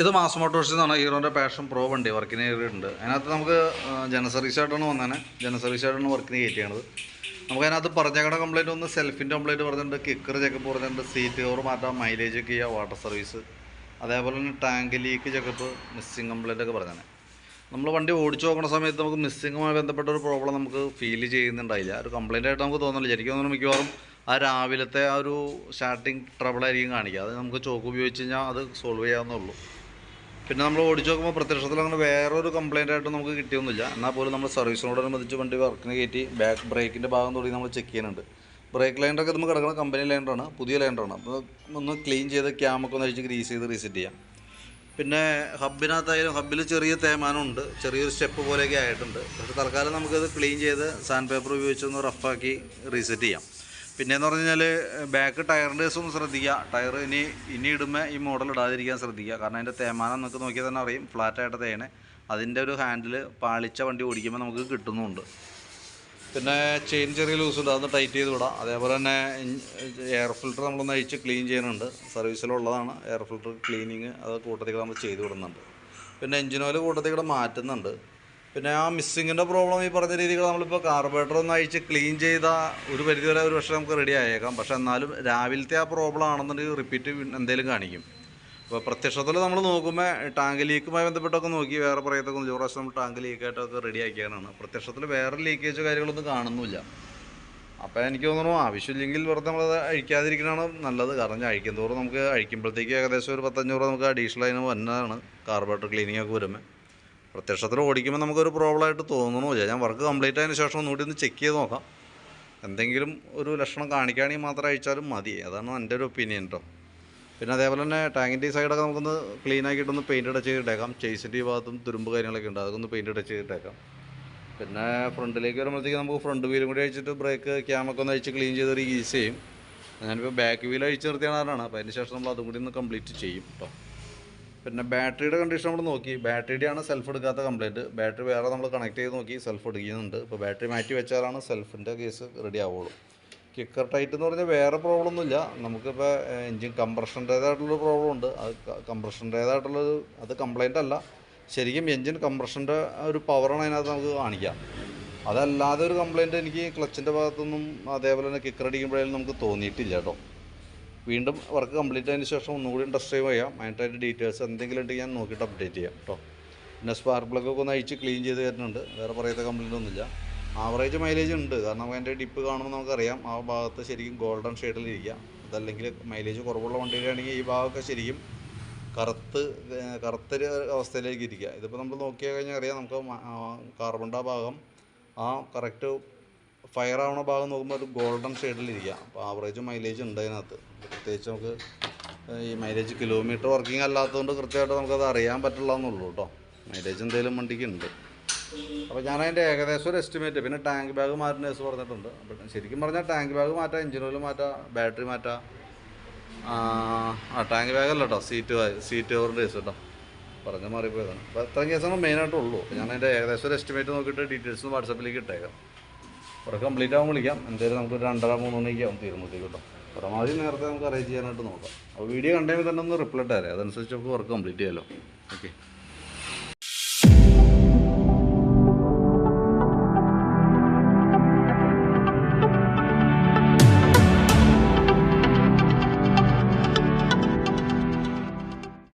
ഇത് മാസ് മോട്ടോഴ്സിൽ എന്നാണ് ഹീറോന്റെ passion pro വണ്ടി വർക്കിന് കയറിയിട്ടുണ്ട്. അതിനകത്ത് നമുക്ക് ജന സർവീസ് ആയിട്ടാണ് വന്നേനെ. ജന സർവീസ് ആയിട്ടാണ് വർക്കിന് കയറ്റിയത് നമുക്ക് അതിനകത്ത് പറഞ്ഞേക്കണ കംപ്ലൈന്റ് ഒന്ന് സെൽഫിന്റെ കംപ്ലൈന്റ് പറഞ്ഞിട്ടുണ്ട്. കിക്കർ ചെക്കപ്പ് പറഞ്ഞിട്ടുണ്ട്. സീറ്റ് കവർ മാറ്റാം മൈലേജ് ഒക്കെ ചെയ്യുക വാട്ടർ സർവീസ് അതേപോലെ തന്നെ tank leak checkup missing complaint ഒക്കെ പറഞ്ഞേ നമ്മൾ വണ്ടി ഓടിച്ചു നോക്കുന്ന സമയത്ത് നമുക്ക് മിസ്സിങ്ങുമായി ബന്ധപ്പെട്ട ഒരു പ്രോബ്ലം നമുക്ക് ഫീൽ ചെയ്യുന്നുണ്ടായില്ല. ഒരു കംപ്ലൈന്റ് ആയിട്ട് നമുക്ക് തോന്നുന്നില്ല. ശരിക്കും തോന്നുന്നു മിക്കവാറും ആ രാവിലത്തെ ആ ഒരു സ്റ്റാർട്ടിങ് ട്രബിളായിരിക്കും കാണിക്കുക. അത് നമുക്ക് ചോക്ക് ഉപയോഗിച്ച് കഴിഞ്ഞാൽ അത് സോൾവ് ചെയ്യാവുന്നുള്ളൂ പിന്നെ നമ്മൾ ഓടിച്ചു നോക്കുമ്പോൾ പ്രത്യക്ഷത്തിൽ അങ്ങനെ വേറൊരു കംപ്ലയിന്റ് ആയിട്ട് നമുക്ക് കിട്ടിയൊന്നുമില്ല. എന്നാൽ പോലും നമ്മൾ സർവീസിനോടനുബന്ധിച്ച് വണ്ടി വർക്കിന് കയറ്റി ബാക്ക് ബ്രേക്കിന്റെ ഭാഗം തുടങ്ങി നമ്മൾ ചെക്ക് ചെയ്യുന്നുണ്ട്. ബ്രേക്ക് ലൈനറൊക്കെ നമുക്ക് കിടക്കുന്ന കമ്പനി ലൈനറാണ് പുതിയ ലൈനറാണ് അപ്പോൾ ഒന്ന് ക്ലീൻ ചെയ്ത് ക്യാമൊക്കെ ഒന്ന് അഴിച്ച് ഗ്രീസ് ചെയ്ത് റീസെറ്റ് ചെയ്യാം. പിന്നെ ഹബിനകത്തായാലും ഹബിൽ ചെറിയ തേമാനമുണ്ട്. ചെറിയൊരു സ്റ്റെപ്പ് പോലെയൊക്കെ ആയിട്ടുണ്ട്. പക്ഷേ തൽക്കാലം നമുക്കത് ക്ലീൻ ചെയ്ത് സാൻഡ് പേപ്പർ ഉപയോഗിച്ചൊന്ന് റഫാക്കി റീസെറ്റ് ചെയ്യാം. പിന്നെയെന്ന് പറഞ്ഞു കഴിഞ്ഞാൽ ബാക്ക് ടയറിന്റെ ഒന്ന് ശ്രദ്ധിക്കുക. ടയർ ഇനി ഇനി ഇടുമ്പോൾ ഈ മോഡൽ ഇടാതിരിക്കാൻ ശ്രദ്ധിക്കുക. കാരണം അതിന്റെ തേമാനം നമുക്ക് നോക്കിയാൽ തന്നെ അറിയും. ഫ്ലാറ്റായിട്ട് തേനെ. അതിന്റെ ഒരു ഹാൻഡിൽ പാളിച്ച വണ്ടി ഓടിക്കുമ്പോൾ നമുക്ക് കിട്ടുന്നുമുണ്ട് പിന്നെ ചെയിൻ ചെറിയ ലൂസ് ഉണ്ട്. അതൊന്ന് ടൈറ്റ് ചെയ്ത് വിടാം. അതേപോലെ തന്നെ എയർ ഫിൽറ്റർ നമ്മളൊന്ന് അഴിച്ച് ക്ലീൻ ചെയ്യുന്നുണ്ട്. സർവീസിലുള്ളതാണ് എയർ ഫിൽറ്റർ ക്ലീനിങ് അത് കൂട്ടത്തിൽ നമ്മൾ ചെയ്ത് വിടുന്നുണ്ട്. പിന്നെ എഞ്ചിൻ ഓയിൽ കൂട്ടത്തിൽ കൂടെ മാറ്റുന്നുണ്ട്. പിന്നെ ആ മിസ്സിങ്ങിന്റെ പ്രോബ്ലം ഈ പറഞ്ഞ രീതികൾ നമ്മളിപ്പോൾ കാർബറേറ്റർ ഒന്ന് അഴിച്ച് ക്ലീൻ ചെയ്ത ഒരു പരിധി വരെ ഒരു പക്ഷേ നമുക്ക് റെഡി ആയേക്കാം. പക്ഷേ എന്നാലും രാവിലത്തെ ആ പ്രോബ്ലം ആണെന്നുണ്ടെങ്കിൽ റിപ്പീറ്റ് എന്തെങ്കിലും കാണിക്കും. അപ്പോൾ പ്രത്യക്ഷത്തിൽ നമ്മൾ നോക്കുമ്പോൾ ടാങ്ക് ലീക്കുമായി ബന്ധപ്പെട്ടൊക്കെ നോക്കി വേറെ പറയത്തൊക്കെ ഒരു പ്രാവശ്യം നമ്മൾ ടാങ്ക് ലീക്കായിട്ടൊക്കെ റെഡി ആക്കിയാണ് പ്രത്യക്ഷത്തിൽ വേറെ ലീക്കേജ് കാര്യങ്ങളൊന്നും കാണുന്നില്ല അപ്പോൾ എനിക്ക് തോന്നുന്നു ആവശ്യമില്ലെങ്കിൽ വെറുതെ നമ്മളത് അഴിക്കാതിരിക്കണതാണ് നല്ലത്. കാരണം അഴിക്കും തോറും നമുക്ക് അഴിക്കുമ്പോഴത്തേക്ക് ഏകദേശം ഒരു പത്തഞ്ഞൂറ് നമുക്ക് അഡീഷണൽ അതിന് വന്നതാണ് കാർബറേറ്റർ ക്ലീനിങ് ഒക്കെ വരുമ്പോൾ പ്രത്യക്ഷത്തിൽ ഓടിക്കുമ്പോൾ നമുക്കൊരു പ്രോബ്ലം ആയിട്ട് തോന്നണമില്ല ഞാൻ വർക്ക് കംപ്ലീറ്റ് ആയതിനു ശേഷം ഒന്നുകൂടി ഒന്ന് ചെക്ക് ചെയ്ത് നോക്കാം. എന്തെങ്കിലും ഒരു ലക്ഷണം കാണിക്കുകയാണെങ്കിൽ മാത്രം അയച്ചാലും മതി. അതാണ് എന്റെ ഒരു ഒപ്പീനിയൻ കേട്ടോ പിന്നെ അതേപോലെ തന്നെ ടാങ്കിന്റെ ഈ സൈഡൊക്കെ നമുക്കൊന്ന് ക്ലീൻ ആക്കിയിട്ടൊന്ന് പെയിന്റ് അടച്ച് ചെയ്തിട്ടേക്കാം. ചേസിന്റെ ഈ ഭാഗത്തും തുരുമ്പ് കാര്യങ്ങളൊക്കെ ഉണ്ട്. അതൊക്കെ ഒന്ന് പെയിന്റ് അടച്ച് ചെയ്തിട്ടേക്കാം. പിന്നെ ഫ്രണ്ടിലേക്ക് വരുമ്പോഴത്തേക്ക് നമുക്ക് ഫ്രണ്ട് വീലും കൂടി അഴിച്ചിട്ട് ബ്രേക്ക് ക്യാമൊക്കെ ഒന്ന് അഴിച്ച് ക്ലീൻ ചെയ്തൊരു ഈസ് ചെയ്യും. ഞാനിപ്പോൾ ബാക്ക് വീൽ അഴിച്ച് നിർത്തിയാണ് അപ്പോൾ അതിന് ശേഷം നമ്മൾ അതും കൂടി ഒന്ന് കംപ്ലീറ്റ് ചെയ്യും കേട്ടോ പിന്നെ ബാറ്ററിയുടെ കണ്ടീഷൻ നമ്മൾ നോക്കി. ബാറ്ററിയുടെ ആണ് സെൽഫ് എടുക്കാത്ത കംപ്ലൈന്റ് ബാറ്ററി വേറെ നമ്മൾ കണക്ട് ചെയ്ത് നോക്കി സെൽഫ് എടുക്കുന്നുണ്ട്. ഇപ്പോൾ ബാറ്ററി മാറ്റി വെച്ചാലാണ് സെൽഫിന്റെ കേസ് റെഡി ആവുള്ളൂ. കിക്കർ ടൈറ്റ് എന്ന് പറഞ്ഞാൽ വേറെ പ്രോബ്ലം ഒന്നുമില്ല. നമുക്കിപ്പോൾ എൻജിൻ കംപ്രഷന്റേതായിട്ടുള്ളൊരു പ്രോബ്ലം ഉണ്ട്. അത് കംപ്രഷന്റേതായിട്ടുള്ളൊരു അത് കംപ്ലൈന്റ് അല്ല. ശരിക്കും എൻജിൻ കംപ്രഷന്റെ ഒരു പവറാണ് അതിനകത്ത് നമുക്ക് കാണിക്കാം. അതല്ലാതെ ഒരു കംപ്ലൈന്റ് എനിക്ക് ക്ലച്ചിന്റെ ഭാഗത്തൊന്നും അതേപോലെ തന്നെ കിക്കർ അടിക്കുമ്പോഴേലും നമുക്ക് തോന്നിയിട്ടില്ല കേട്ടോ. വീണ്ടും വർക്ക് കംപ്ലീറ്റ് ആയതിന് ശേഷം ഒന്നുകൂടി ടെസ്റ്റ് ഡ്രൈവ് ചെയ്യാം. അതിന്റെ ഡീറ്റെയിൽസ് എന്തെങ്കിലും ഉണ്ടെങ്കിൽ ഞാൻ നോക്കിയിട്ട് അപ്ഡേറ്റ് ചെയ്യാം കേട്ടോ പിന്നെ സ്പാർക്ക് പ്ലഗ് ഒക്കെ ഒന്ന് അഴിച്ച് ക്ലീൻ ചെയ്ത് തരുന്നുണ്ട്. വേറെ പറയാത്ത കംപ്ലൈന്റ് ഒന്നുമില്ല. ആവറേജ് മൈലേജ് ഉണ്ട്. കാരണം അതിന്റെ ഡിപ്പ് കാണുമ്പോൾ നമുക്കറിയാം. ആ ഭാഗത്ത് ശരിക്കും ഗോൾഡൻ ഷെയ്ഡിലിരിക്കുക അതല്ലെങ്കിൽ മൈലേജ് കുറവുള്ള വണ്ടിയിലാണെങ്കിൽ ഈ ഭാഗമൊക്കെ ശരിക്കും കറുത്ത് കറുത്തൊരു അവസ്ഥയിലേക്ക് ഇരിക്കുക. ഇതിപ്പോൾ നമ്മൾ നോക്കിയാൽ കഴിഞ്ഞാൽ അറിയാം. നമുക്ക് ഡാ ഭാഗം ആ കറക്റ്റ് ഫയർ ആവണ ഭാഗം നോക്കുമ്പോൾ ഒരു ഗോൾഡൻ ഷെയ്ഡിലിരിക്കുക അപ്പോൾ ആവറേജ് മൈലേജ് ഉണ്ട് അതിനകത്ത്. പ്രത്യേകിച്ച് നമുക്ക് ഈ മൈലേജ് കിലോമീറ്റർ വർക്കിംഗ് അല്ലാത്തതുകൊണ്ട് കൃത്യമായിട്ട് നമുക്കത് അറിയാൻ പറ്റില്ല എന്നുള്ളൂ കേട്ടോ മൈലേജ് എന്തെങ്കിലും വണ്ടിക്ക് ഉണ്ട്. അപ്പോൾ ഞാൻ അതിന്റെ ഏകദേശം ഒരു എസ്റ്റിമേറ്റ് പിന്നെ ടാങ്ക് ബാഗ് മാറ്റുന്ന കേസ് പറഞ്ഞിട്ടുണ്ട്. അപ്പം ശരിക്കും പറഞ്ഞാൽ ടാങ്ക് ബാഗ് മാറ്റാം എഞ്ചിൻ ഓയിൽ മാറ്റാം ബാറ്ററി മാറ്റാം. ആ ടാങ്ക് ബാഗ് അല്ല കേട്ടോ സീറ്റ് സീറ്റ് കവറിന്റെ കേസ് കേട്ടോ പറഞ്ഞ് മാറിപ്പോയതാണ്. അപ്പോൾ അത്രയും കേസാണ് മെയിനായിട്ടുള്ളൂ ഞാൻ അതിന്റെ ഏകദേശം ഒരു എസ്റ്റിമേറ്റ് നോക്കിയിട്ട് ഡീറ്റെയിൽസ് വാട്സപ്പിലേക്ക് ഇട്ടേക്കാം. കുറെ കംപ്ലീറ്റ് ആകുമ്പോൾ വിളിക്കാം. എന്തായാലും നമുക്ക് ഒരു രണ്ടര മൂന്ന് മണിക്ക് ആവും തീരുമ്പോഴത്തേക്ക് കേട്ടോ. പരമാവധി നേരത്തെ നമുക്ക് അറേഞ്ച് ചെയ്യാനായിട്ട് നോക്കാം. അപ്പോൾ വീഡിയോ കണ്ടെങ്കിൽ തന്നെ ഒന്ന് റിപ്ലൈ ഇട്ടാലേ അതനുസരിച്ച് നമുക്ക് വർക്ക് കംപ്ലീറ്റ് ചെയ്യാമല്ലോ ഓക്കെ